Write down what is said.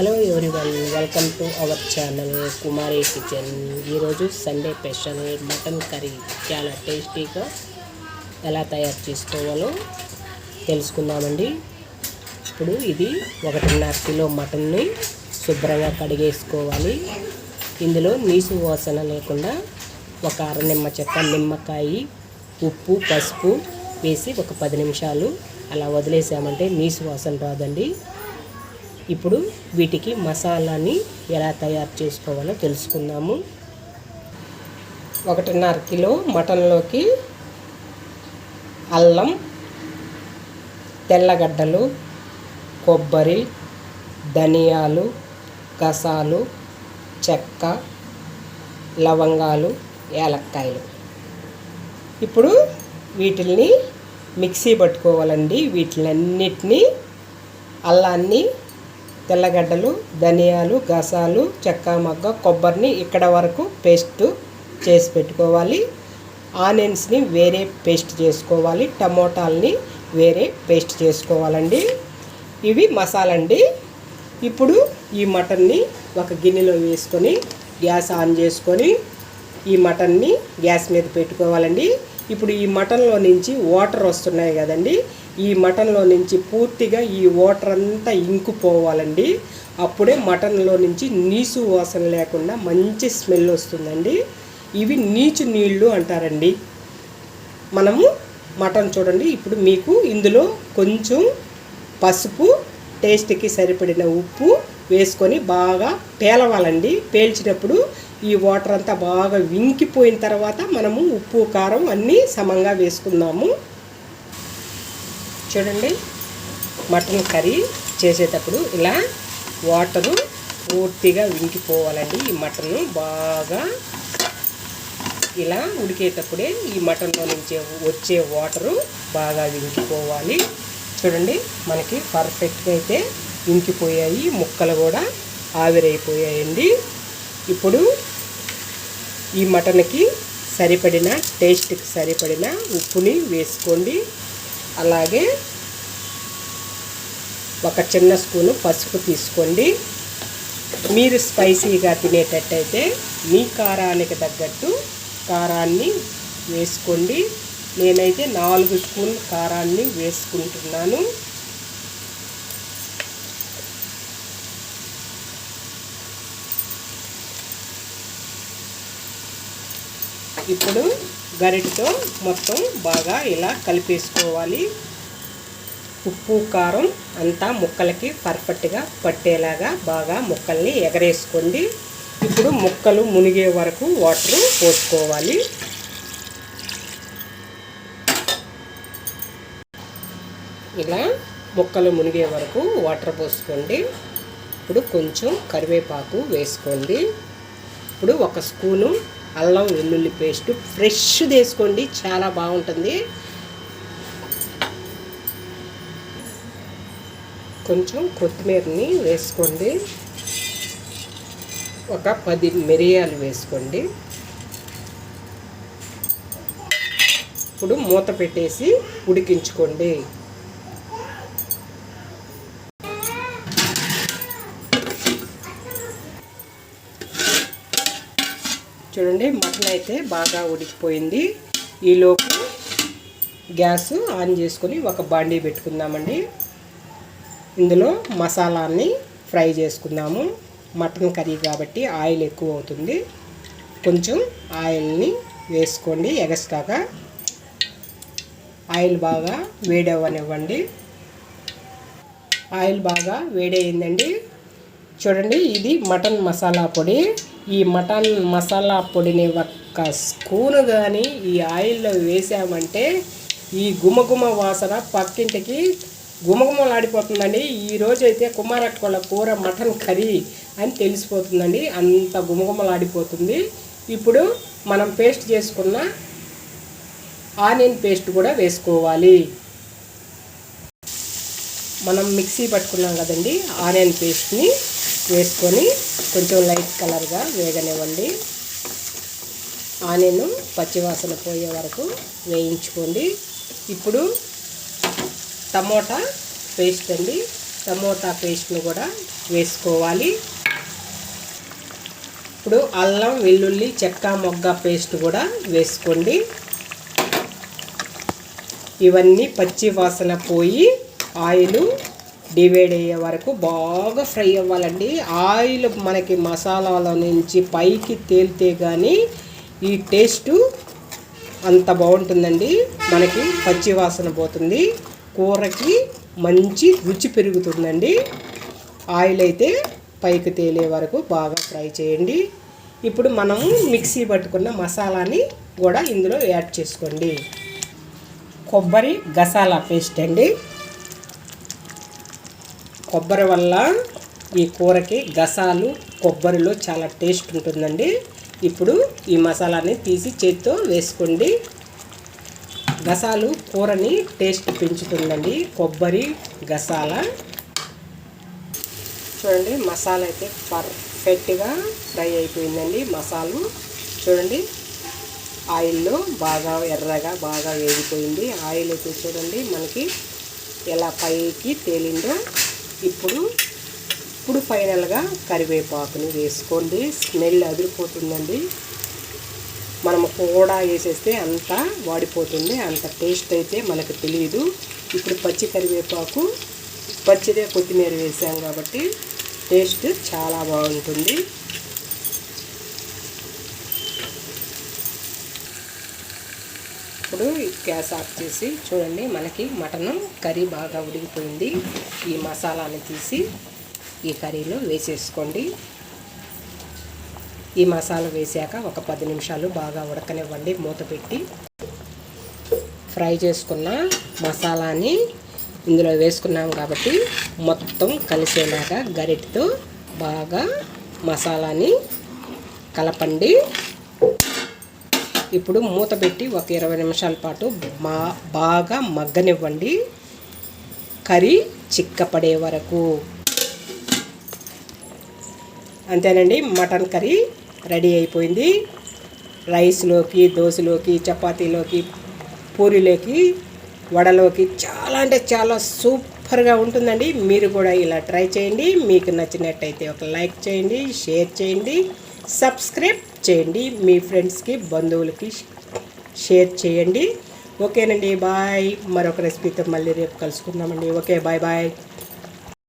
Hello everyone welcome to our channel Kumari kitchen ఈరోజు Sunday special mutton curry. చాలా టేస్టీగా ఎలా తయారు చేసుకోవాలో తెలుసుకుందామండి. ఇప్పుడు ఇది ఒకటిన్నర కిలో మటన్ని శుభ్రంగా కడిగేసుకోవాలి. ఇందులో నీసు వాసన లేకుండా ఒక అర నిమ్మ చెక్క నిమ్మకాయ ఉప్పు పసుపు వేసి ఒక పది నిమిషాలు అలా వదిలేసామంటే నీసు వాసన రాదండి. ఇప్పుడు వీటికి మసాలాని ఎలా తయారు చేసుకోవాలో తెలుసుకుందాము. ఒకటిన్నర కిలో మటన్లోకి అల్లం తెల్లగడ్డలు కొబ్బరి ధనియాలు గసాలు చెక్క లవంగాలు ఏలక్కాయలు. ఇప్పుడు వీటిల్ని మిక్సీ పట్టుకోవాలండి. వీటిలన్నిటినీ అల్లాన్ని తెల్లగడ్డలు ధనియాలు గసాలు చెక్క మగ్గ కొబ్బరిని ఇక్కడ వరకు పేస్ట్ చేసి పెట్టుకోవాలి. ఆనియన్స్ని వేరే పేస్ట్ చేసుకోవాలి. టమోటాలని వేరే పేస్ట్ చేసుకోవాలండి. ఇవి మసాలా అండి ఇప్పుడు ఈ మటన్ని ఒక గిన్నెలో వేసుకొని గ్యాస్ ఆన్ చేసుకొని ఈ మటన్ని గ్యాస్ మీద పెట్టుకోవాలండి. ఇప్పుడు ఈ మటన్లో నుంచి వాటర్ వస్తున్నాయి కదండి. ఈ మటన్లో నుంచి పూర్తిగా ఈ వాటర్ అంతా ఇంకుపోవాలండి. అప్పుడే మటన్లో నుంచి నీసు వాసన లేకుండా మంచి స్మెల్ వస్తుందండి. ఇవి నీచు నీళ్ళు అంటారండి. మనము మటన్ చూడండి. ఇప్పుడు మీకు ఇందులో కొంచెం పసుపు టేస్ట్కి సరిపడిన ఉప్పు వేసుకొని బాగా పేలవాలండి పేల్చినప్పుడు ఈ వాటర్ అంతా బాగా వింకిపోయిన తర్వాత మనము ఉప్పు కారం అన్నీ సమంగా వేసుకుందాము. చూడండి. మటన్ కర్రీ చేసేటప్పుడు ఇలా వాటరు పూర్తిగా వింకిపోవాలండి. ఈ మటన్ బాగా ఇలా ఉడికేటప్పుడే ఈ మటన్లో నుంచి వచ్చే వాటరు బాగా వింకిపోవాలి. చూడండి. మనకి పర్ఫెక్ట్గా అయితే ఇంకిపోయాయి ముక్కలు కూడా ఆవిరైపోయాయండి. ఇప్పుడు ఈ మటన్కి సరిపడిన టేస్ట్కి సరిపడిన ఉప్పుని వేసుకోండి. అలాగే ఒక చిన్న స్పూను పసుపు తీసుకోండి. మీరు స్పైసీగా తినేటట్టయితే మీ కారానికి తగ్గట్టు కారాన్ని వేసుకోండి. నేనైతే నాలుగు స్పూన్ కారాన్ని వేసుకుంటున్నాను. ఇప్పుడు గరిటతో మొత్తం బాగా ఇలా కలిపేసుకోవాలి. ఉప్పు కారం అంతా ముక్కలకి పర్ఫెక్ట్గా పట్టేలాగా బాగా ముక్కల్ని ఎగరేసుకోండి. ఇప్పుడు ముక్కలు మునిగే వరకు వాటర్ పోసుకోవాలి. ఇలా ముక్కలు మునిగే వరకు వాటర్ పోసుకోండి. ఇప్పుడు కొంచెం కరివేపాకు వేసుకోండి. ఇప్పుడు ఒక స్పూను అల్లం వెల్లుల్లి పేస్ట్ ఫ్రెష్ వేసుకోండి చాలా బాగుంటుంది. కొంచెం కొత్తిమీరని వేసుకోండి. ఒక పది మిరియాలు వేసుకోండి. ఇప్పుడు మూత పెట్టేసి ఉడికించుకోండి. చూడండి మటన్ అయితే బాగా ఉడికిపోయింది. ఈలోపు గ్యాస్ ఆన్ చేసుకొని ఒక బాండీ పెట్టుకుందామండి. ఇందులో మసాలాన్ని ఫ్రై చేసుకుందాము. మటన్ కర్రీ కాబట్టి ఆయిల్ ఎక్కువ అవుతుంది. కొంచెం ఆయిల్ని వేసుకోండి ఎగస్ట్రాగా. ఆయిల్ బాగా వేడవనివ్వండి ఆయిల్ బాగా వేడయిందండి. చూడండి ఇది మటన్ మసాలా పొడి. ఈ మటన్ మసాలా పొడిని ఒక్క స్పూను కానీ ఈ ఆయిల్లో వేసామంటే ఈ గుమగుమ వాసన పక్కింటికి గుమగుమలాడిపోతుందండి. ఈరోజు అయితే కుమారట్టుకోళ్ళ కూర మటన్ కర్రీ అని తెలిసిపోతుందండి. అంత గుమగుమలాడిపోతుంది. ఇప్పుడు మనం పేస్ట్ చేసుకున్న ఆనియన్ పేస్ట్ కూడా వేసుకోవాలి. మనం మిక్సీ పట్టుకున్నాం కదండి. ఆనియన్ పేస్ట్ని వేసుకొని కొంచెం లైట్ కలర్గా వేగనివ్వండి. ఆనియన్ పచ్చివాసన పోయే వరకు వేయించుకోండి. ఇప్పుడు టమోటా పేస్ట్ అండి. టమోటా పేస్ట్ను కూడా వేసుకోవాలి. ఇప్పుడు అల్లం వెల్లుల్లి చెక్క మొగ్గ పేస్ట్ కూడా వేసుకోండి. ఇవన్నీ పచ్చి వాసన పోయి ఆయిలు డివైడ్ అయ్యే వరకు బాగా ఫ్రై అవ్వాలండి. ఆయిల్ మనకి మసాలాల నుంచి పైకి తేలితే కానీ ఈ టేస్టు అంత బాగుంటుందండి. మనకి పచ్చి వాసన పోతుంది. కూరకి మంచి రుచి పెరుగుతుందండి. ఆయిల్ అయితే పైకి తేలే వరకు బాగా ఫ్రై చేయండి. ఇప్పుడు మనము మిక్సీ పట్టుకున్న మసాలాని కూడా ఇందులో యాడ్ చేసుకోండి. కొబ్బరి గసాలా పేస్ట్ అండి. కొబ్బరి వల్ల ఈ కూరకి గసాలు కొబ్బరిలో చాలా టేస్ట్ ఉంటుందండి. ఇప్పుడు ఈ మసాలాని తీసి చేతితో వేసుకోండి. గసాలు కూరని టేస్ట్ పెంచుతుందండి. కొబ్బరి గసాల. చూడండి మసాలా అయితే పర్ఫెక్ట్గా ఫ్రై అయిపోయిందండి మసాలు. చూడండి ఆయిల్లో బాగా ఎర్రగా బాగా వేగిపోయింది. ఆయిల్ అయితే చూడండి మనకి ఎలా పైకి తేలిందో ఇప్పుడు ఇప్పుడు ఫైనల్గా కరివేపాకుని వేసుకోండి. స్మెల్ అదిరిపోతుందండి. మనము కూడా వేసేస్తే అంత వాడిపోతుంది. అంత టేస్ట్ అయితే మనకు తెలియదు ఇప్పుడు పచ్చి కరివేపాకు పచ్చిదే కొత్తిమీర వేసాం కాబట్టి టేస్ట్ చాలా బాగుంటుంది. ఇప్పుడు గ్యాస్ ఆఫ్ చేసి చూడండి మనకి మటన్ కర్రీ బాగా ఉడికిపోయింది. ఈ మసాలాని తీసి ఈ కర్రీలో వేసేసుకోండి. ఈ మసాలా వేసాక ఒక పది నిమిషాలు బాగా ఉడకనివ్వండి. మూత పెట్టి ఫ్రై చేసుకున్న మసాలాని ఇందులో వేసుకున్నాం కాబట్టి మొత్తం కలిసేలాగా గరిటతో బాగా మసాలాని కలపండి. ఇప్పుడు మూత పెట్టి ఒక ఇరవై నిమిషాల పాటు మా బాగా మగ్గనివ్వండి. కర్రీ చిక్కపడే వరకు. అంతేనండి మటన్ కర్రీ రెడీ అయిపోయింది. రైస్లోకి దోశలోకి చపాతీలోకి పూరిలోకి వడలోకి చాలా అంటే చాలా సూపర్గా ఉంటుందండి. మీరు కూడా ఇలా ట్రై చేయండి. మీకు నచ్చినట్టయితే ఒక లైక్ చేయండి షేర్ చేయండి. సబ్స్క్రైబ్ చేయండి. మీ ఫ్రెండ్స్కి బంధువులకి షేర్ చేయండి. ఓకేనండి బాయ్. మరొక రెసిపీతో మళ్ళీ రేపు కలుసుకుందామండి. Okay bye bye.